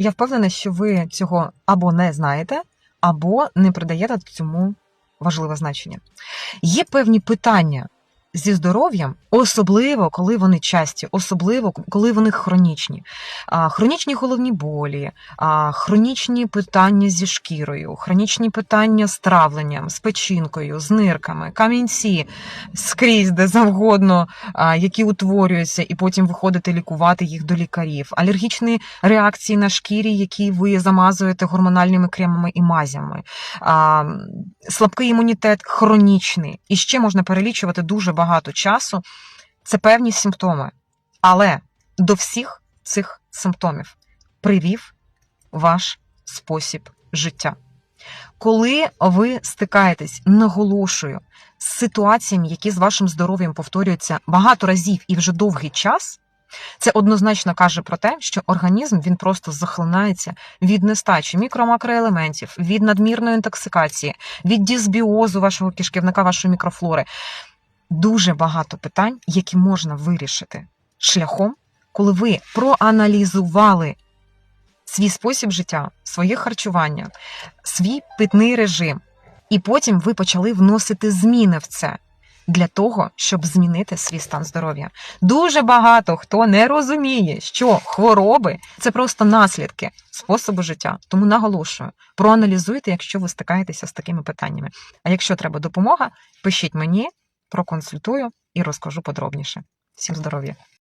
Я впевнена, що ви цього або не знаєте, або не придаєте цьому важливе значення. Є певні питання зі здоров'ям, особливо коли вони часті, особливо коли вони хронічні. Хронічні головні болі, хронічні питання зі шкірою, хронічні питання з травленням, з печінкою, з нирками, камінці скрізь, де завгодно, які утворюються, і потім виходити лікувати їх до лікарів, алергічні реакції на шкірі, які ви замазуєте гормональними кремами і мазями, слабкий імунітет хронічний. І ще можна перелічувати дуже багато часу. Це певні симптоми. Але до всіх цих симптомів привів ваш спосіб життя. Коли ви стикаєтесь, наголошую, з ситуаціями, які з вашим здоров'ям повторюються багато разів і вже довгий час, це однозначно каже про те, що організм він просто захлинається від нестачі мікро-макроелементів, від надмірної інтоксикації, від дисбіозу вашого кишківника, вашої мікрофлори. Дуже багато питань, які можна вирішити шляхом, коли ви проаналізували свій спосіб життя, своє харчування, свій питний режим, і потім ви почали вносити зміни в це для того, щоб змінити свій стан здоров'я. Дуже багато хто не розуміє, що хвороби це просто наслідки способу життя. Тому наголошую, проаналізуйте, якщо ви стикаєтеся з такими питаннями. А якщо треба допомога, пишіть мені, проконсультую і розкажу подробніше. Всім здоров'я!